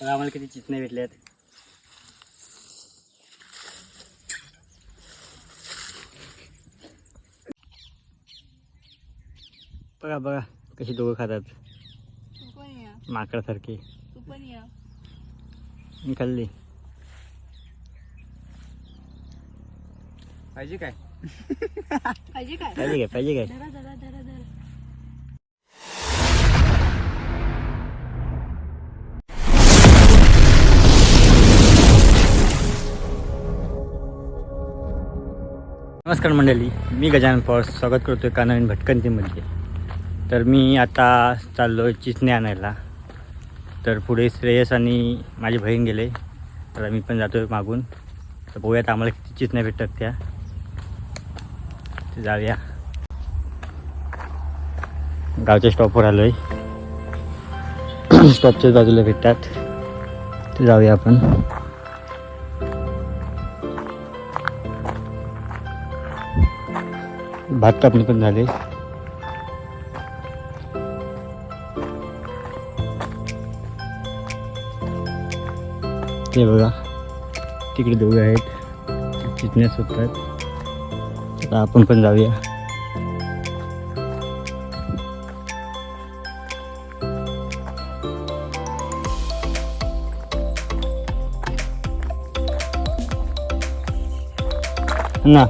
आम्हाला किती चिचणे भेटले आहेत बघा बघा कशी दोघं खातात. तू पण या. माकडासारखी. तू पण या. मी खाल्ली. पाहिजे काय? पाहिजे काय? पाहिजे काय पाहिजे काय? नमस्कार मंडळी मी गजानन पवार स्वागत करतो एका नवीन भटकंतीमध्ये. तर मी आता चाललो आहे चिचणे आणायला. तर पुढे श्रेयस आणि माझी बहीण गेले. तर मी पण जातो आहे मागून. तर बघूयात आम्हाला किती चिचण्या भेटतात त्या. जाऊया. गावच्या स्टॉपवर आलो आहे स्टॉपच्याच बाजूला भेटतात. ते जाऊया आपण. भात कापणी पण झाले. ते बघा तिकडे दोघे आहेत चिटण्यास होतात आता आपण पण जाऊया. ना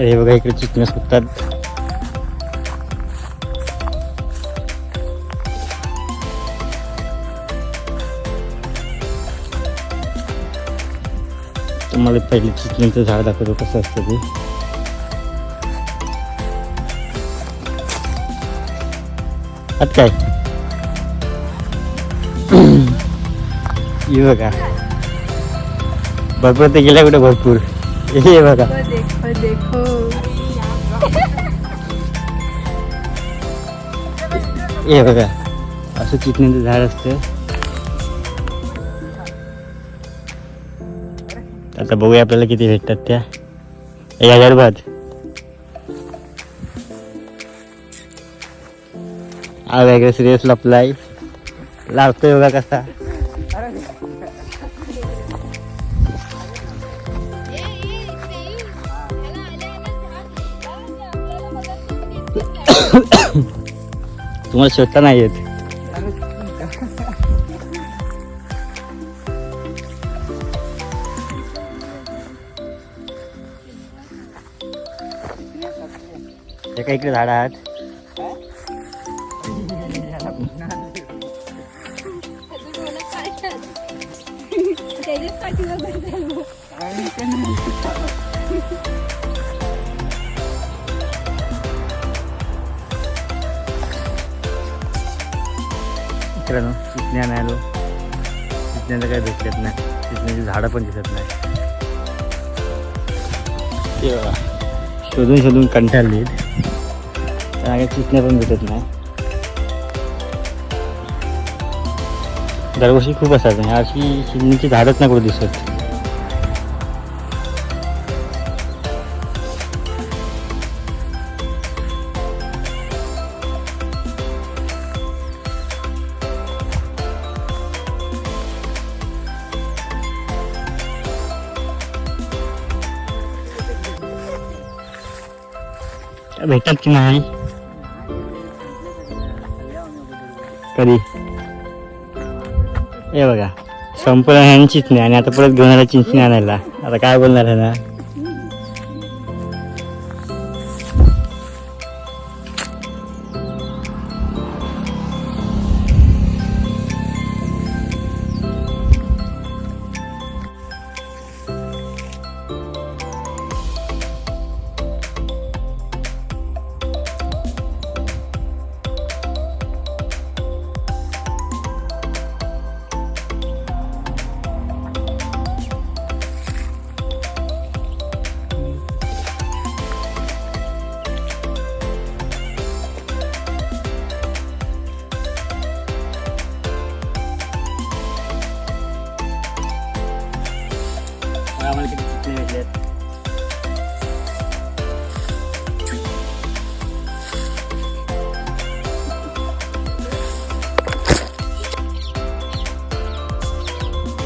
तर हे बघा इकडे चिकण्या सुटतात तुम्हाला पहिले चिकण्यांचं झाड दाखवतो कसं असतं ते. आत काय? बघा. भरपूर ते गेल्या कुठे भरपूर. हे बघा. देखो देखो हे बघा. असं चिकण्याचं झाड असतं. आता बघूया आपल्याला किती भेटतात त्या. एक हजार बाद हा वेगळा सिरियस लपलाय लावतोय बघा कसा. तुम्हाला शोधता नाही येत. एका इकडे झाड आहात? मित्रांनो चिचण्या नाही आलो. चिचण्याला काही भेटत नाही. चिचण्याची झाडं पण दिसत नाही. ते शोधून शोधून कंटाळली. त्याला चिचण्या पण भेटत नाही. दरवर्षी खूप असायचं. अशी चिमणीची झाडच नाही कुठे दिसत. भेटतात की नाही? कधी? हे बघा संपूर्ण ह्यांचीच नाही आणि आता परत घेऊन आला चिंचणी आणायला. आता काय बोलणार आहे ना?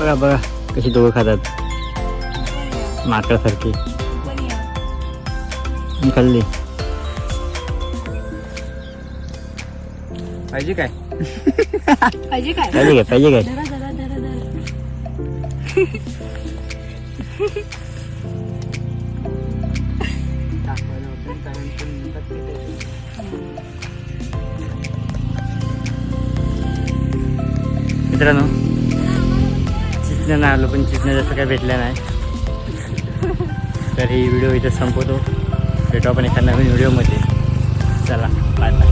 बघा बघा कशी दोघं खातात. माकडासारखी खाल्ली. पाहिजे काय? पाहिजे काय? पाहिजे काय पाहिजे काय? धरा चिचण्यानं आलो पण चिचण्या जास्त काय भेटल्या नाही. तर ही व्हिडिओ इथे संपवतो. भेटू आपण एका नवीन व्हिडिओमध्ये. चला बाय बाय